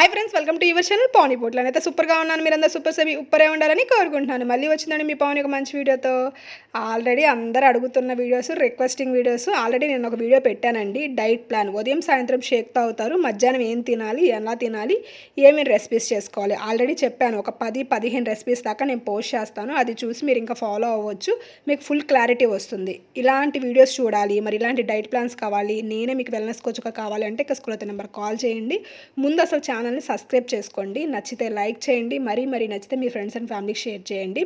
Hi friends welcome to your channel Pavani పోట్లు అయితే సూపర్గా ఉన్నాను మీరందరూ సూపర్ సవి ఉప్పరే ఉండాలని కోరుకుంటున్నాను. మళ్ళీ వచ్చిందండి మీ పవన్ ఒక మంచి వీడియోతో. ఆల్రెడీ అందరు అడుగుతున్న వీడియోస్ రిక్వెస్టింగ్ వీడియోస్ ఆల్రెడీ నేను ఒక వీడియో పెట్టానండి. డైట్ ప్లాన్ ఉదయం సాయంత్రం షేక్ తాగుతారు. మధ్యాహ్నం ఏం తినాలి ఎలా తినాలి ఏమేమి రెసిపీస్ చేసుకోవాలి. ఆల్రెడీ చెప్పాను ఒక పది పదిహేను రెసిపీస్ దాకా నేను పోస్ట్ చేస్తాను. అది చూసి మీరు ఇంకా ఫాలో అవ్వచ్చు. మీకు ఫుల్ క్లారిటీ వస్తుంది. ఇలాంటి వీడియోస్ చూడాలి. మరి ఇలాంటి డైట్ ప్లాన్స్ కావాలి. నేనే మీకు వెల్నెస్ కోచ్గా కావాలి అంటే ఇక స్కూల్ నెంబర్ కాల్ చేయండి. ముందు అసలు ఛానల్ని సబ్స్క్రైబ్ చేసుకోండి. నచ్చితే లైక్ చేయండి. మరీ మరీ నచ్చితే మీ ఫ్రెండ్స్ అండ్ ఫ్యామిలీకి షేర్ చేయండి.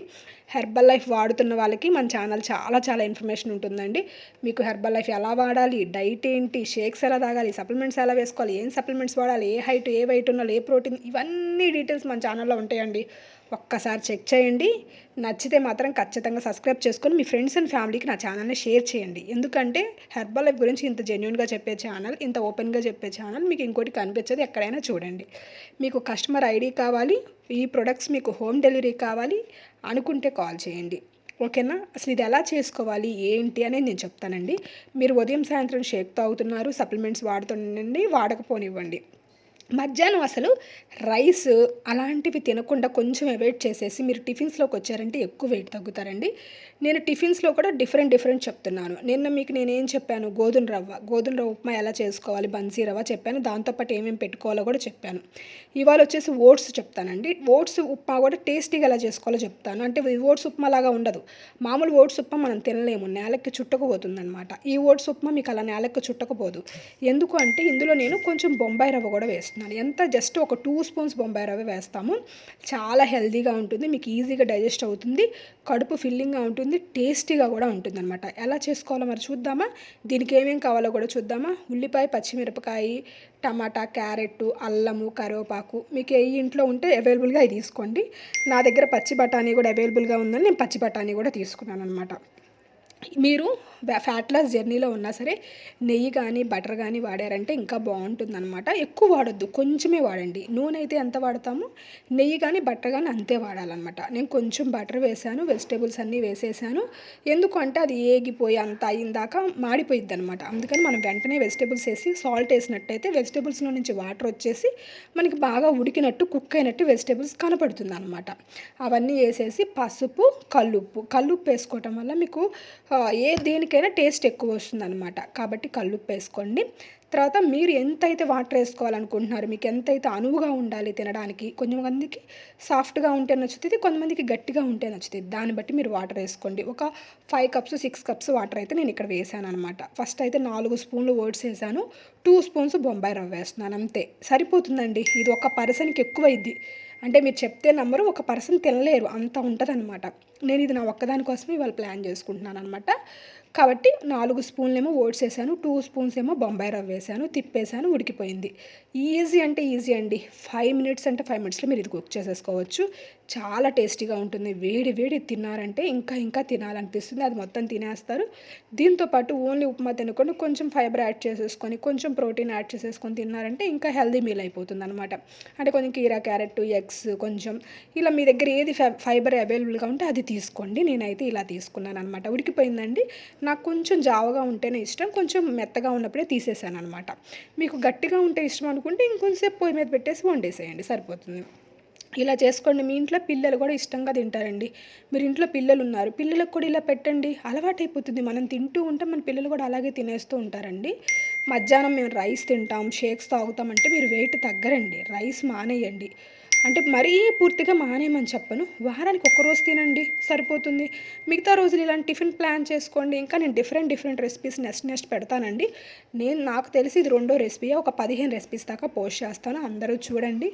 హెర్బల్ లైఫ్ వాడుతున్న వాళ్ళకి మన ఛానల్ చాలా చాలా ఇన్ఫర్మేషన్ ఉంటుందండి. మీకు హెర్బల్ లైఫ్ ఎలా వాడాలి? డైట్ ఏంటి? షేక్స్ ఎలా తాగాలి? సప్లిమెంట్స్ ఎలా వేసుకోవాలి? ఏం సప్లిమెంట్స్ వాడాలి? ఏ హైట్ ఏ వెయిట్ ఉండాలి ఏ ప్రోటీన్? ఇవన్నీ డీటెయిల్స్ మన ఛానల్లో ఉంటాయండి. ఒక్కసారి చెక్ చేయండి. నచ్చితే మాత్రం ఖచ్చితంగా సబ్స్క్రైబ్ చేసుకొని మీ ఫ్రెండ్స్ అండ్ ఫ్యామిలీకి నా ఛానల్ని షేర్ చేయండి. ఎందుకంటే హెర్బల్ లైఫ్ గురించి ఇంత జెన్యున్గా చెప్పే ఛానల్ ఇంత ఓపెన్గా చెప్పే ఛానల్ మీకు ఇంకోటి కనిపించదు ఎక్కడైనా చూడండి. మీకు కస్టమర్ ఐడి కావాలి ఈ ప్రొడక్ట్స్ మీకు హోమ్ డెలివరీ కావాలి అనుకుంటే కాల్ చేయండి. ఓకేనా? అసలు ఇది ఎలా చేసుకోవాలి ఏంటి అనేది నేను చెప్తానండి. మీరు ఉదయం సాయంత్రం షేక్ తాగుతున్నారు సప్లిమెంట్స్ వాడుతుండండి వాడకపోనివ్వండి. మధ్యాహ్నం అసలు రైస్ అలాంటివి తినకుండా కొంచెం అవాయిడ్ చేసేసి మీరు టిఫిన్స్లోకి వచ్చారంటే ఎక్కువ వెయిట్ తగ్గుతారండి. నేను టిఫిన్స్లో కూడా డిఫరెంట్ డిఫరెంట్ చెప్తున్నాను. నిన్న మీకు నేనేం చెప్పాను? గోధుమ రవ్వ. గోధుమ రవ్వ ఉప్మా ఎలా చేసుకోవాలి? బన్సీ రవ్వ చెప్పాను. దాంతోపాటు ఏమేమి పెట్టుకోవాలో కూడా చెప్పాను. ఇవాళ వచ్చేసి ఓట్స్ చెప్తానండి. ఓట్స్ ఉప్మా కూడా టేస్టీగా ఎలా చేసుకోవాలో చెప్తాను. అంటే ఓట్స్ ఉప్మా లాగా ఉండదు. మామూలు ఓట్స్ ఉప్మా మనం తినలేము. నేలకి చుట్టకపోతుందనమాట ఈ ఓట్స్ ఉప్మా మీకు అలా నేలకి చుట్టకపోదు. ఎందుకు అంటే ఇందులో నేను కొంచెం బొంబాయి రవ్వ కూడా వేస్తాను చేస్తున్నాను. ఎంత? జస్ట్ ఒక టూ స్పూన్స్ బొంబాయి రవ్వ వేస్తాము. చాలా హెల్దీగా ఉంటుంది. మీకు ఈజీగా డైజెస్ట్ అవుతుంది. కడుపు ఫిల్లింగ్గా ఉంటుంది. టేస్టీగా కూడా ఉంటుంది అనమాట ఎలా చేసుకోవాలో మరి చూద్దామా? దీనికి ఏమేమి కావాలో కూడా చూద్దామా? ఉల్లిపాయ పచ్చిమిరపకాయ టమాటా క్యారెట్ అల్లము కరివేపాకు. మీకు ఏ ఇంట్లో ఉంటే అవైలబుల్గా అవి తీసుకోండి. నా దగ్గర పచ్చి బఠానీ కూడా అవైలబుల్గా ఉందని నేను పచ్చి బఠానీ కూడా తీసుకున్నాను అనమాట మీరు ఫ్యాట్ లాస్ జర్నీలో ఉన్నా సరే నెయ్యి కానీ బటర్ కానీ వాడారంటే ఇంకా బాగుంటుంది అనమాట ఎక్కువ వాడొద్దు కొంచెమే వాడండి. నూనె అయితే ఎంత వాడతామో? నెయ్యి కానీ బటర్ కానీ అంతే వాడాలన్నమాట. నేను కొంచెం బటర్ వేసాను వెజిటేబుల్స్ అన్నీ వేసేసాను. ఎందుకు అంటే అది ఏగిపోయి అంత అయిందాక మాడిపోయిద్ది అనమాట అందుకని మనం వెంటనే వెజిటేబుల్స్ వేసి సాల్ట్ వేసినట్టయితే వెజిటేబుల్స్లో నుంచి వాటర్ వచ్చేసి మనకి బాగా ఉడికినట్టు కుక్ అయినట్టు వెజిటేబుల్స్ కనపడుతుంది అనమాట అవన్నీ వేసేసి పసుపు కల్లుప్పు కల్లుప్పు వేసుకోవటం వల్ల మీకు ఏ దేని దేనికైనా టేస్ట్ ఎక్కువ వస్తుంది అనమాట కాబట్టి కల్లుప్పు వేసుకోండి. తర్వాత మీరు ఎంతైతే వాటర్ వేసుకోవాలనుకుంటున్నారు మీకు ఎంతైతే అనువుగా ఉండాలి తినడానికి కొంతమందికి సాఫ్ట్గా ఉంటే నచ్చుతుంది కొంతమందికి గట్టిగా ఉంటే నచ్చుతుంది. దాన్ని బట్టి మీరు వాటర్ వేసుకోండి. ఒక five cups six cups water అయితే నేను ఇక్కడ వేసాను అనమాట ఫస్ట్ అయితే నాలుగు స్పూన్లు ఓట్స్ వేసాను. టూ స్పూన్స్ బొంబాయి రవ్వ వేస్తున్నాను. అంతే. సరిపోతుందండి. ఇది ఒక పర్సన్కి ఎక్కువ ఇది. అంటే మీరు చెప్తే నంబరు ఒక పర్సన్ తినలేరు. అంత ఉంటుంది నేను ఇది నా ఒక్కదాని కోసమే ఇవాళ ప్లాన్ చేసుకుంటున్నాను అనమాట కాబట్టి నాలుగు స్పూన్లేమో ఓట్స్ వేసాను టూ స్పూన్స్ ఏమో బొంబాయి రవ్వ వేసాను తిప్పేసాను ఉడికిపోయింది. ఈజీ అంటే ఈజీ అండి. ఫైవ్ మినిట్స్ అంటే ఫైవ్ మినిట్స్లో మీరు ఇది కుక్ చేసేసుకోవచ్చు. చాలా టేస్టీగా ఉంటుంది. వేడి వేడి తిన్నారంటే ఇంకా ఇంకా తినాలనిపిస్తుంది. అది మొత్తం తినేస్తారు. దీంతోపాటు ఓన్లీ ఉప్మా తినకుండా కొంచెం ఫైబర్ యాడ్ చేసేసుకొని కొంచెం ప్రోటీన్ యాడ్ చేసేసుకొని తిన్నారంటే ఇంకా హెల్దీ మీల్ అయిపోతుంది అనమాట అంటే కొంచెం కీరా క్యారెట్ ఎగ్స్ కొంచెం ఇలా మీ దగ్గర ఏది ఫైబర్ అవైలబుల్గా ఉంటే అది తీసుకోండి. నేనైతే ఇలా తీసుకున్నాను అనమాట ఉడికిపోయిందండి. నాకు కొంచెం జావగా ఉంటేనే ఇష్టం. కొంచెం మెత్తగా ఉన్నప్పుడే తీసేసాను అనమాట మీకు గట్టిగా ఉంటే ఇష్టం అనుకుంటే ఇంకొంచెంసేపు పొయ్యి మీద పెట్టేసి వండేసేయండి. సరిపోతుంది. ఇలా చేసుకోండి. మీ ఇంట్లో పిల్లలు కూడా ఇష్టంగా తింటారండి. మీరు ఇంట్లో పిల్లలు ఉన్నారు పిల్లలకు కూడా ఇలా పెట్టండి. అలవాటైపోతుంది. మనం తింటూ ఉంటే మన పిల్లలు కూడా అలాగే తినేస్తూ ఉంటారండి. మధ్యాహ్నం మేము రైస్ తింటాం. షేక్స్ తాగుతామంటే మీరు వెయిట్ తగ్గరండి. రైస్ మానేయండి. అంటే మరీ పూర్తిగా మానేయమని చెప్పను. వారానికి ఒక రోజు తినండి సరిపోతుంది. మిగతా రోజులు ఇలాంటి టిఫిన్ ప్లాన్ చేసుకోండి. ఇంకా నేను different different recipes next next పెడతానండి. నేను నాకు తెలిసి ఇది రెండో రెసిపీ ఒక పదిహేను రెసిపీస్ దాకా పోస్ట్ చేస్తాను. అందరూ చూడండి.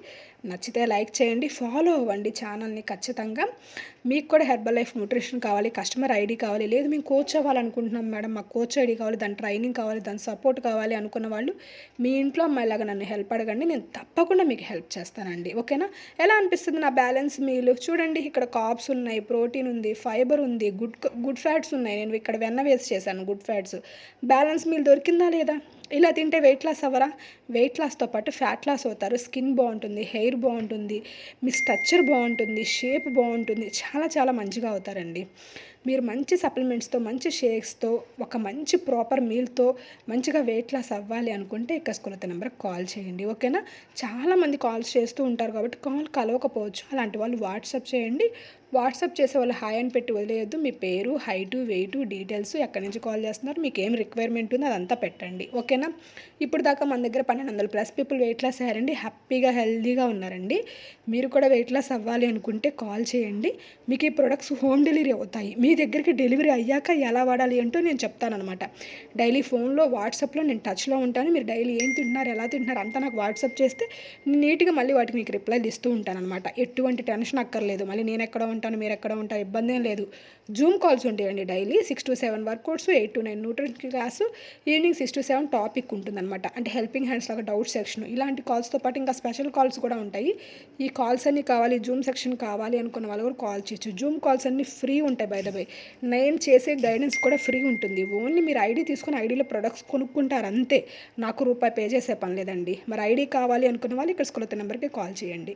నచ్చితే లైక్ చేయండి ఫాలో అవ్వండి ఛానల్ని ఖచ్చితంగా. మీకు కూడా హెర్బల్ లైఫ్ న్యూట్రిషన్ కావాలి కస్టమర్ ఐడి కావాలి లేదు మేము కోచ్ అవ్వాలనుకుంటున్నాం మేడం మాకు కోచ్ ఐడి కావాలి దాని ట్రైనింగ్ కావాలి దాని సపోర్ట్ కావాలి అనుకున్న వాళ్ళు మీ ఇంట్లో అమ్మాయిలాగా నన్ను హెల్ప్ అడగండి నేను తప్పకుండా మీకు హెల్ప్ చేస్తానండి. ఓకేనా? ఎలా అనిపిస్తుంది నా బ్యాలెన్స్ మీల్? చూడండి ఇక్కడ కాప్స్ ఉన్నాయి ప్రోటీన్ ఉంది ఫైబర్ ఉంది గుడ్ గుడ్ ఫ్యాట్స్ ఉన్నాయి. నేను ఇక్కడ వెన్న వేసి చేశాను గుడ్ ఫ్యాట్స్. బ్యాలెన్స్ మీల్ దొరికిందా లేదా? ఇలా తింటే వెయిట్ లాస్ అవ్వరా? వెయిట్ లాస్తో పాటు ఫ్యాట్ లాస్ అవుతారు. స్కిన్ బాగుంటుంది హెయిర్ బాగుంటుంది మీ స్ట్రక్చర్ బాగుంటుంది షేప్ బాగుంటుంది. చాలా చాలా మంచిగా అవుతారండి. మీరు మంచి సప్లిమెంట్స్తో మంచి షేక్స్తో ఒక మంచి ప్రాపర్ మీల్తో మంచిగా వెయిట్ లాస్ అవ్వాలి అనుకుంటే ఇక్కడ స్కూలత నెంబర్కి కాల్ చేయండి ఓకేనా? చాలామంది కాల్స్ చేస్తూ ఉంటారు కాబట్టి కాల్ కలవకపోవచ్చు. అలాంటి వాళ్ళు వాట్సాప్ చేయండి. వాట్సాప్ చేసే వాళ్ళు హాయ్ అని పెట్టి వదిలేయద్దు. మీ పేరు హైటు వెయిట్ డీటెయిల్స్ ఎక్కడి నుంచి కాల్ చేస్తున్నారు మీకు ఏం రిక్వైర్మెంట్ ఉందో అదంతా పెట్టండి ఓకేనా? ఇప్పుడు దాకా మన దగ్గర పన్నెండు వందల ప్లస్ పీపుల్ వెయిట్ లాస్ అయ్యారండి. హ్యాపీగా హెల్దీగా ఉన్నారండి. మీరు కూడా వెయిట్ లాస్ అవ్వాలి అనుకుంటే కాల్ చేయండి. మీకు ఈ ప్రొడక్ట్స్ హోమ్ డెలివరీ అవుతాయి. మీ దగ్గరికి డెలివరీ అయ్యాక ఎలా వాడాలి అంటూ నేను చెప్తానమాట డైలీ ఫోన్లో వాట్సాప్లో నేను టచ్లో ఉంటాను. మీరు డైలీ ఏం తింటున్నారు ఎలా తింటున్నారు అంతా నాకు వాట్సాప్ చేస్తే నీట్గా మళ్ళీ వాటికి మీకు రిప్లైలు ఇస్తూ ఉంటాను అనమాట ఎటువంటి టెన్షన్ అక్కర్లేదు. మళ్ళీ నేను ఎక్కడ ఉంటాను మీరు ఎక్కడ ఉంటారు ఇబ్బంది ఏం లేదు. జూమ్ కాల్స్ ఉంటాయండి daily. Six to seven workouts eight to nine nutrition class evening six to seven topic ఉంటుందన్నమాట. అంటే హెల్పింగ్ హ్యాండ్స్ లాగా డౌట్ సెక్షన్. ఇలాంటి కాల్స్తో పాటు ఇంకా స్పెషల్ కాల్స్ కూడా ఉంటాయి. ఈ కాల్స్ అన్ని కావాలి జూమ్ సెక్షన్ కావాలి అనుకున్న వాళ్ళు కూడా కాల్ చేయొచ్చు. జూమ్ కాల్స్ అన్ని ఫ్రీ ఉంటాయి బయట వస్తాయి నేను చేసే గైడెన్స్ కూడా ఫ్రీ ఉంటుంది. ఓన్లీ మీరు ఐడి తీసుకుని ఐడిలో ప్రొడక్ట్స్ కొనుక్కుంటారు అంతే. నాకు రూపాయి పే చేసే పని లేదండి. మరి ఐడి కావాలి అనుకున్న వాళ్ళు ఇక్కడ స్కూల్ నెంబర్కి కాల్ చేయండి.